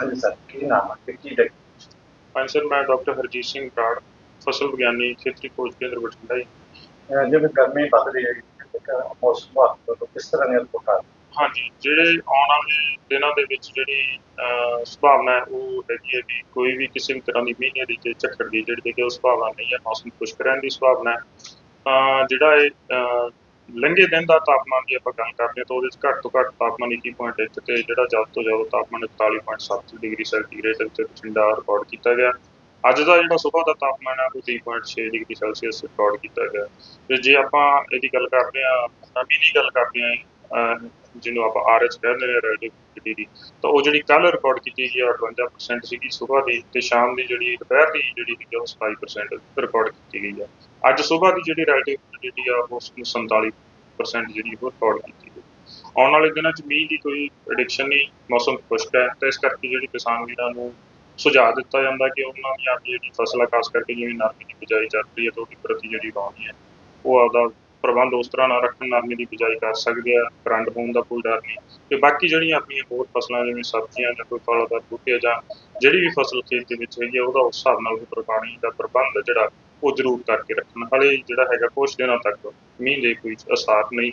ਹਾਂਜੀ ਸਰ ਕੀ ਨਾਮ ਹੈ ਤੇ ਕੀ ਹਾਂਜੀ ਸਰ ਮੈਂ ਡਾਕਟਰ ਹਰਜੀਤ ਸਿੰਘ ਕਾੜ ਫਸਲ ਵਿਗਿਆਨੀ ਖੇਤਰੀ ਖੋਜ ਕੇਂਦਰ ਬਠਿੰਡਾ ਜੀ। ਜਿਵੇਂ ਗਰਮੀ ਵੱਧ ਰਹੀ ਹੈ ਇੱਕ ਮੌਸਮ ਵਾਸਤੇ ਤੋਂ ਕਿਸ ਤਰ੍ਹਾਂ ਦੀਆਂ ਰਿਪੋਰਟਾਂ? ਹਾਂਜੀ ਜਿਹੜੇ ਆਉਣ ਵਾਲੇ ਦਿਨਾਂ ਦੇ ਵਿੱਚ ਜਿਹੜੀ ਅਹ, ਸੰਭਾਵਨਾ ਹੈ ਉਹ ਹੈਗੀ ਹੈ ਵੀ ਕੋਈ ਵੀ ਕਿਸੇ ਵੀ ਤਰ੍ਹਾਂ ਦੀ ਮੀਂਹ ਦੀ ਤੇ ਝੱਖੜ ਦੀ ਜਿਹੜੀ ਕਿ ਉਹ ਸੰਭਾਵਨਾ ਨਹੀਂ ਹੈ। ਮੌਸਮ ਖੁਸ਼ਕ ਰਹਿਣ ਦੀ ਸੰਭਾਵਨਾ ਹੈ। ਤਾਂ ਜਿਹੜਾ ਇਹ ਅਹ, ਲੰਘੇ ਦਿਨ ਦਾ ਤਾਪਮਾਨ ਦੀ ਆਪਾਂ ਗੱਲ ਕਰਦੇ ਹਾਂ ਤਾਂ ਉਹਦੇ ਵਿੱਚ ਘੱਟ ਤੋਂ ਘੱਟ ਤਾਪਮਾਨ 21.1 ਤੇ ਜਿਹੜਾ ਜ਼ਿਆਦਾ ਤੋਂ ਜ਼ਿਆਦਾ ਤਾਪਮਾਨ 41.7 ਡਿਗਰੀ ਸੈਂਟੀਗ੍ਰੇਡ ਤੇ ਬਠਿੰਡਾ ਰਿਕਾਰਡ ਕੀਤਾ ਗਿਆ। ਅੱਜ ਦਾ ਜਿਹੜਾ ਸਵੇਰ ਦਾ ਤਾਪਮਾਨ ਹੈ ਉਹ 3.6 ਡਿਗਰੀ ਸੈਲਸੀਅਸ ਰਿਕਾਰਡ ਕੀਤਾ ਗਿਆ। ਤੇ ਜੇ ਆਪਾਂ ਇਹਦੀ ਗੱਲ ਕਰਦੇ ਹਾਂ ਨਮੀ ਦੀ ਗੱਲ ਕਰਦੇ ਹਾਂ ਜਿਹਨੂੰ ਆਪਾਂ ਆਰਐਚ ਕਹਿੰਦੇ ਨੇ ਰੈਡੀਓ ਦੀ, ਤਾਂ ਉਹ ਜਿਹੜੀ ਕੱਲ ਰਿਕਾਰਡ ਕੀਤੀ ਗਈ ਆ 58% ਸੀਗੀ ਸਵੇਰ ਦੀ ਤੇ ਸ਼ਾਮ ਦੀ ਜਿਹੜੀ ਦੁਪਹਿਰ ਦੀ ਜਿਹੜੀ ਸੀਗੀ, ਉਹ 27% ਰਿਕਾਰਡ ਕੀਤੀ ਗਈ ਆ। ਅੱਜ ਸਵੇਰ ਦੀ ਜਿਹੜੀ ਰੈਡੀਓ ਆ, ਉਹ 47% ਜਿਹੜੀ ਉਹ ਰਿਕਾਰਡ ਕੀਤੀ ਗਈ। ਆਉਣ ਵਾਲੇ ਦਿਨਾਂ 'ਚ ਮੀਂਹ ਦੀ ਕੋਈ ਪ੍ਰੈਡਿਕਸ਼ਨ ਨਹੀਂ, ਮੌਸਮ ਖੁਸ਼ਕ ਹੈ ਤੇ ਇਸ ਕਰਕੇ ਜਿਹੜੀ ਕਿਸਾਨ ਵੀਰਾਂ ਨੂੰ ਸੁਝਾਅ ਦਿੱਤਾ ਜਾਂਦਾ ਕਿ ਉਹਨਾਂ ਦੀ ਆਪਣੀ ਜਿਹੜੀ ਫਸਲ ਖਾਸ ਕਰਕੇ ਜਿਵੇਂ ਨਰਮੇ ਦੀ ਬਿਜਾਈ ਚੱਲ ਰਹੀ ਹੈ ਤਾਂ ਉਹਦੀ ਪ੍ਰਤੀ ਜਿਹੜੀ ਵਾਹਣੀ ਹੈ, ਉਹ ਆਪਦਾ ਪ੍ਰਬੰਧ ਉਸ ਤਰ੍ਹਾਂ ਨਾਲ ਰੱਖਣ, ਨਰਮੇ ਦੀ ਬਿਜਾਈ ਕਰ ਸਕਦੇ ਆ ਕਰੰਟ ਹੋਣ ਦਾ ਕੋਈ ਡਰ ਨਹੀਂ। ਤੇ ਬਾਕੀ ਜਿਹੜੀਆਂ ਆਪਣੀਆਂ ਹੋਰ ਫਸਲਾਂ, ਜਿਵੇਂ ਸਬਜ਼ੀਆਂ ਜਾਂ ਕੋਈ ਫਲਦਾਰ ਬੂਟੇ ਜਾਂ ਜਿਹੜੀ ਵੀ ਫਸਲ ਖੇਤ ਦੇ ਵਿੱਚ ਹੈਗੀ ਆ, ਉਹਦਾ ਉਸ ਹਿਸਾਬ ਨਾਲ ਉਹ ਪਾਣੀ ਦਾ ਪ੍ਰਬੰਧ ਜਿਹੜਾ ਉਹ ਜ਼ਰੂਰ ਕਰਕੇ ਰੱਖਣ ਹਾਲੇ ਜਿਹੜਾ ਹੈਗਾ ਕੁਝ ਦਿਨਾਂ ਤੱਕ ਮੀਂਹ ਦੇ ਕੋਈ ਅਸਾਰ ਨਹੀਂ।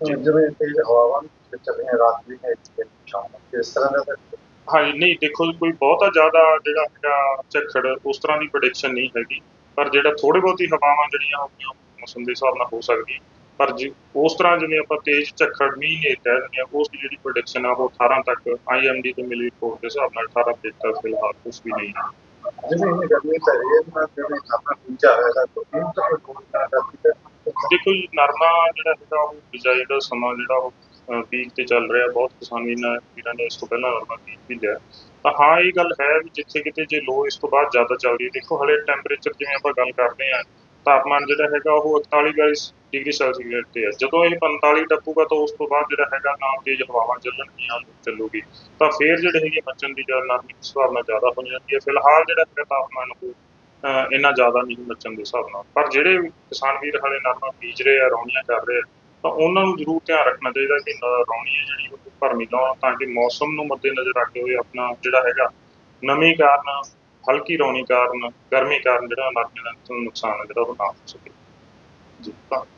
ਜਿਵੇਂ ਤੇਜ਼ ਹਵਾਵਾਂ ਵਿੱਚ ਚੱਲ ਰਹੀਆਂ ਰਾਤ ਵੀ ਹੈ ਤੇ ਸ਼ਾਮ ਨੂੰ ਕਿਸ ਤਰ੍ਹਾਂ ਦਾ ਫਿਰ ਹਾਂਜੀ ਨਹੀਂ ਦੇਖੋ ਕੋਈ ਬਹੁਤਾ ਜ਼ਿਆਦਾ ਜਿਹੜਾ ਹੈਗਾ ਝੱਖੜ ਉਸ ਤਰ੍ਹਾਂ ਦੀ ਪ੍ਰੈਡਿਕਸ਼ਨ ਨਹੀਂ ਹੈਗੀ। ਪਰ ਜਿਹੜਾ ਥੋੜੇ ਬਹੁਤੀ ਹਵਾਵਾਂ ਜਿਹੜੀਆਂ ਉਹ ਮੌਸਮ ਦੇ ਹਿਸਾਬ ਨਾਲ ਹੋ ਸਕਦੀ ਪਰ ਜੀ ਉਸ ਤਰ੍ਹਾਂ ਜਿਵੇਂ ਆਪਾਂ ਤੇਜ਼ ਝੱਖੜ ਮੀਂਹ ਕਹਿ ਦਿੰਦੇ ਆ ਉਸ ਦੀ ਜਿਹੜੀ ਪ੍ਰੈਡਿਕਸ਼ਨ ਆ ਉਹ 18 ਤੱਕ ਆਈਐਮਡੀ ਤੋਂ ਮਿਲੀ ਰਿਪੋਰਟ ਦੇ ਹਿਸਾਬ ਨਾਲ 18 ਤੱਕ ਤੱਕ ਫਿਲਹਾਲ ਕੁਝ ਵੀ ਨਹੀਂ। ਹੈ ਜਿਵੇਂ ਇਹ ਗਰਮੀ ਪੈ ਰਹੀ ਹੈ ਤਾਂ ਜਿਵੇਂ ਆਪਣਾ ਬੀਜਾ ਹੋਇਆ ਤਾਂ ਕੋਈ ਤਾਂ ਕੋਈ ਕੋਈ ਨਾ ਕਰਦੀ ਦੇਖੋ ਜੀ, ਨਰਮਾ ਜਿਹੜਾ ਹੈਗਾ, ਉਹ ਬੀਜਾ ਜਿਹੜਾ ਸਮਾਂ ਜਿਹੜਾ ਉਹ ਪੀਕ ਤੇ ਚੱਲ ਰਿਹਾ, ਬਹੁਤ ਕਿਸਾਨੀ ਨਾਲ ਵੀਰਾਂ ਨੇ ਇਸ ਤੋਂ ਪਹਿਲਾਂ ਨਰਮਾ ਬੀਜ ਵੀ ਲਿਆ। ਤਾਂ ਹਾਂ, ਇਹ ਗੱਲ ਹੈ ਵੀ ਜਿੱਥੇ ਕਿਤੇ ਜੇ ਲੋ ਇਸ ਤੋਂ ਬਾਅਦ ਜ਼ਿਆਦਾ ਚੱਲਦੀ ਹੈ। ਦੇਖੋ, ਹਲੇ ਟੈਂਪਰੇਚਰ ਜਿਵੇਂ ਆਪਾਂ ਗੱਲ ਕਰਦੇ ਹਾਂ ਤਾਪਮਾਨ ਜਿਹੜਾ ਹੈਗਾ ਉਹ 41 42 ਡਿਗਰੀ ਸੈਲਸੀਅਸ ਤੇ ਹੈ। ਜਦੋਂ ਇਹ 45 ਟੱਪੂਗਾ ਤਾਂ ਉਸ ਤੋਂ ਬਾਅਦ ਜਿਹੜਾ ਹੈਗਾ ਨਾ ਤੇਜ਼ ਹਵਾਵਾਂ ਚੱਲਣਗੀਆਂ ਚੱਲੂਗੀ। ਤਾਂ ਫੇਰ ਜਿਹੜੇ ਹੈਗੇ ਮੱਚਣ ਦੀ ਜਾਂ ਨਰਮੀ ਸੰਭਾਵਨਾ ਜ਼ਿਆਦਾ ਹੋ ਜਾਂਦੀ ਹੈ। ਫਿਲਹਾਲ ਜਿਹੜਾ ਹੈਗਾ ਤਾਪਮਾਨ ਉਹ, ਅਹ, ਇੰਨਾ ਜ਼ਿਆਦਾ ਨਹੀਂ ਮੱਚਣ ਦੇ ਹਿਸਾਬ ਨਾਲ। ਪਰ ਜਿਹੜੇ ਕਿਸਾਨ ਵੀਰ ਹਾਲੇ ਨਰਮਾ ਬੀਜ ਰਹੇ ਆ, ਰੌਣੀਆਂ ਕਰ ਰਹੇ ਆ, ਤਾਂ ਉਹਨਾਂ ਨੂੰ ਜ਼ਰੂਰ ਧਿਆਨ ਰੱਖਣਾ ਚਾਹੀਦਾ ਕਿ ਰੌਣੀ ਹੈ ਜਿਹੜੀ ਉਹ ਭਰਮੀ ਲਾਉਣ, ਤਾਂ ਕਿ ਮੌਸਮ ਨੂੰ ਮੱਦੇਨਜ਼ਰ ਰੱਖਦੇ ਹੋਏ ਆਪਣਾ ਜਿਹੜਾ ਹੈਗਾ ਨਮੀ ਕਾਰਨ ਹਲਕੀ ਰੌਣੀ ਕਾਰਨ, ਗਰਮੀ ਕਾਰਨ ਜਿਹੜਾ ਨਰਮੇ ਦਾ ਨੁਕਸਾਨ ਹੈ, ਜਿਹੜਾ ਉਹ ਨਾ ਹੋ ਸਕੇ। ਜੀ, ਧੰਨਵਾਦ।